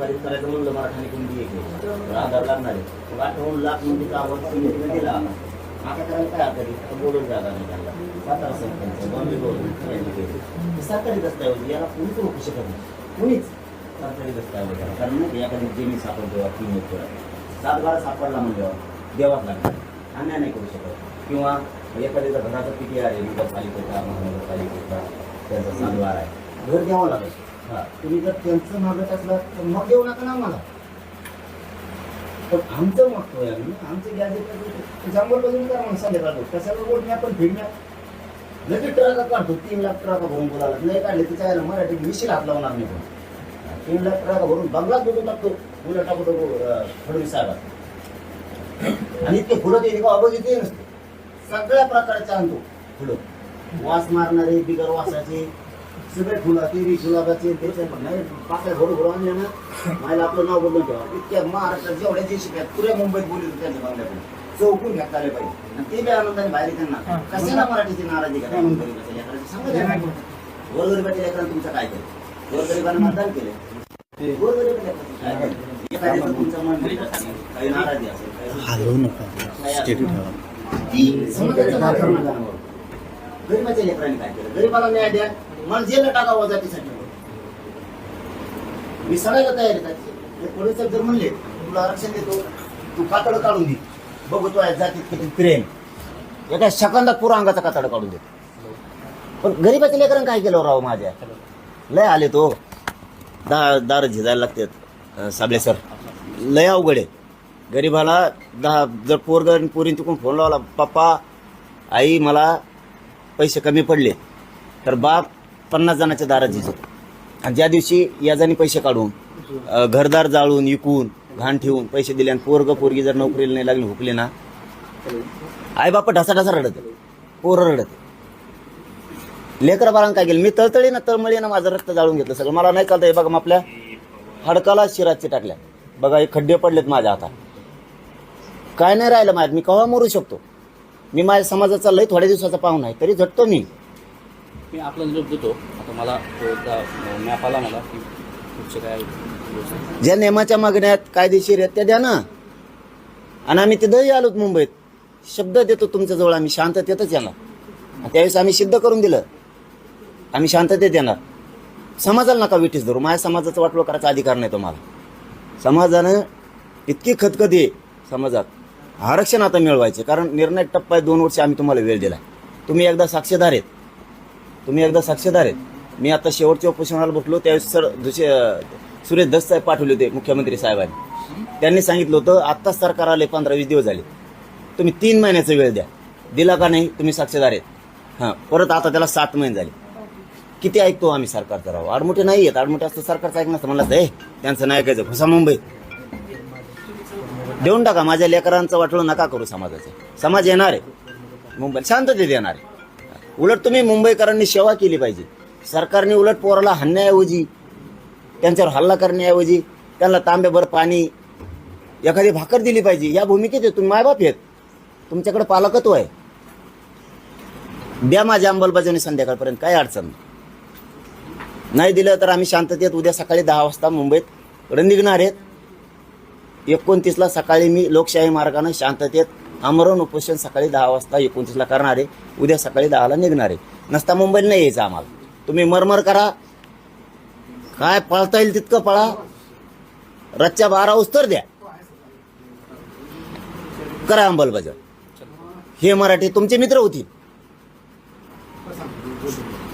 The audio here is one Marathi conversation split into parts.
खरेदी करायचं म्हणलं मराठाने कोणती एक आधार लागणार आहे. मग अठ्ठावन्न लाख म्हणजे आवाज समितीने दिला? आता करायला काय आता तिथं बोलून जागा नाही त्यांना. सातारा सरपंच बॉम्बे गव्हर्नमेंट सरकारी दस्तावेज याला कोणीच रोखू शकत नाही. कोणीच सरकारी दस्तावेज कारण मग एखादी जमीन सापडतो तीन एकर सात बारा सापडला म्हणल्यावर देवाच लागणार अन्याय नाही करू शकत. किंवा एखाद्याचा घराचा किती आहे नगरपालिकेचा महानगरपालिकेचा त्यांचा सातबार आहे. घर द्यावं लागत तुम्ही जर त्यांचं मागत असला तर मग देऊ नका ना मला पण आमचं मागतोय आम्ही आमचं गॅजेट जांभूळ बाजून करा मग संध्याकाळ कशाला बोलण्या आपण फिरण्या लगेच ट्रका काढतो. तीन लाख ट्रका भरून बोलायला. नाही काढले तिच्या यायला मराठी विषय हात लावणार नाही पण. तीन लाख ट्रका भरून बंगलाच बघून टाकतो. मुलं टाकतो अं, फडणवीस साहेबात आणि ते फुलं ते बघितले नसते. सगळ्या प्रकारचे आणतो. फुलं. वास मारणारे बिगर वासाचे सगळे फुलं तेरी गुलाबाचे नाही. पाकळ्या भरून भरून आणले ना मला आपलं नाव बदलून ठेवा. इतक्या महाराष्ट्रात जेवढ्या जे शिकल्या पुऱ्या मुंबईत बोलले त्यांच्या बंगल्याकडे चौकून घेता आले पाहिजे आणि ते बी आनंदाने बाहेर येते ना. कशाला मराठीची नाराजी करा गोरगरिबाच्या लेकराची. सांगा त्यांना. गोरगरिबाच्या लेकरांना तुमचं काय केलं? गोरगरिबांना मतदान केलं. गोरगरिबाच्या काय केलं? एखाद्याचं तुमचं मन काही नाराजी असेल हलवू नका. ती गरिबाच्या लेकरांनी काय केलं? गरीबाला न्याय द्या. मला जेल टाकावं जातीसाठी मी सगळ्याला तयार आहे. पोलीस जर म्हणले तुला आरक्षण देतो तू कातड काढून दे. बघू तू आहे जातीत किती प्रेम. एका सेकंदात पुरा अंगाचा कातड काढून देतो पण गरीबाच्या लेकरांना काय केलं राव माझ्या? लय आले तो. दा दार झिजायला लागतात साबळे सर. लय अवघड आहे. गरीबाला दहा जर पोरग पोरीन तिकडून फोन लावला पप्पा आई मला पैसे कमी पडले. तर बाप पन्नास जणांच्या दारात झिजतो आणि ज्या दिवशी याजानी पैसे काढून अ, घरदार जाळून विकून घाण ठेवून पैसे दिले आणि पोरग पोरगी जर नोकरीला नाही लागली हुकले ना आई बाप ढसा ढसा रडत. पोरं रडत. लेकरा बाळांना काय केलं? मी तळतळी ना तळमळी ना माझं रक्त जाळून घेतलं सगळं. मला नाही चालतं हे बघा मग आपल्या हडकाला शिराचे टाकल्या. बघा हे खड्डे पडलेत माझ्या हातात. काय नाही राहिलं माझ्यात. मी केव्हा मरू शकतो? मी माझ्या समाजाचा लय थोड्या दिवसाचा पाहुणा आहे तरी झटतो मी. मी आपला निरोप देतो आता मला तो एकदा मॅप आला मला की पुढचे काय ज्या नियमाच्या मागण्यात कायदेशीर आहेत त्या द्या ना. आणि आम्ही तिथंही आलोत मुंबईत. शब्द देतो तुमच्याजवळ आम्ही शांततेतच येणार त्यावेळेस आम्ही सिद्ध करून दिलं. आम्ही शांततेत येणार समाजाला नका विटीस धरू. माझ्या समाजाचं वाटलो करायचा अधिकार नाही तुम्हाला. समाजानं इतकी खतखती समाजात. आरक्षण आता मिळवायचे कारण निर्णय टप्पा आहे दोन वर्ष आम्ही तुम्हाला वेळ दिला तुम्ही एकदा साक्षीदार आहेत. तुम्ही एकदा साक्षीदार आहेत. मी आता शेवटच्या उपोषणाला बसलो त्यावेळेस सर दुसरे सुरेश दस साहेब पाठवले होते मुख्यमंत्री साहेबांनी. त्यांनी सांगितलं होतं आत्ताच सरकार आले पंधरा वीस दिवस झाले तुम्ही तीन महिन्याचा वेळ द्या. दिला का नाही तुम्ही साक्षीदार आहेत. हां परत आता त्याला सात महिने झाले. किती ऐकतो आम्ही सरकारचं राहू आडमोठे नाही आहेत. आडमोठे असतं सरकारचं ऐकणं असतं. म्हणलं ए त्यांचं नाही ऐकायचं घुसा मुंबई. देऊन टाका माझ्या लेकरांचं वाटलं नका करू समाजाचं. समाज येणार आहे. मुंबई शांततेत येणार आहे. उलट तुम्ही मुंबईकरांनी सेवा केली पाहिजे. सरकारने उलट पोराला हाणण्याऐवजी त्यांच्यावर हल्ला करण्याऐवजी त्यांना तांब्याभर पाणी एखादी भाकर दिली पाहिजे. या भूमिकेत तुम्ही मायबाप आहेत. तुमच्याकडे पालकत्व आहे. द्या माझ्या अंमलबजावणी संध्याकाळपर्यंत. काय अडचण नाही. नाही दिलं तर आम्ही शांततेत उद्या सकाळी दहा वाजता मुंबईत निघणार आहेत. एकोणतीसला सकाळी मी लोकशाही मार्गाने शांततेत आमरण उपोषण सकाळी दहा वाजता एकोणतीसला करणार आहे उद्या सकाळी दहाला निघणार आहे. नसता मुंबईला नाही यायचं आम्हाला. तुम्ही मरमर करा. काय पळता येईल तितकं पळा. रातच्या बारा उस्तर द्या. करा अंमलबजावणी. हे मराठी तुमचे मित्र होतील.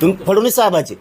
तुम फडणवीस साहेबाचे.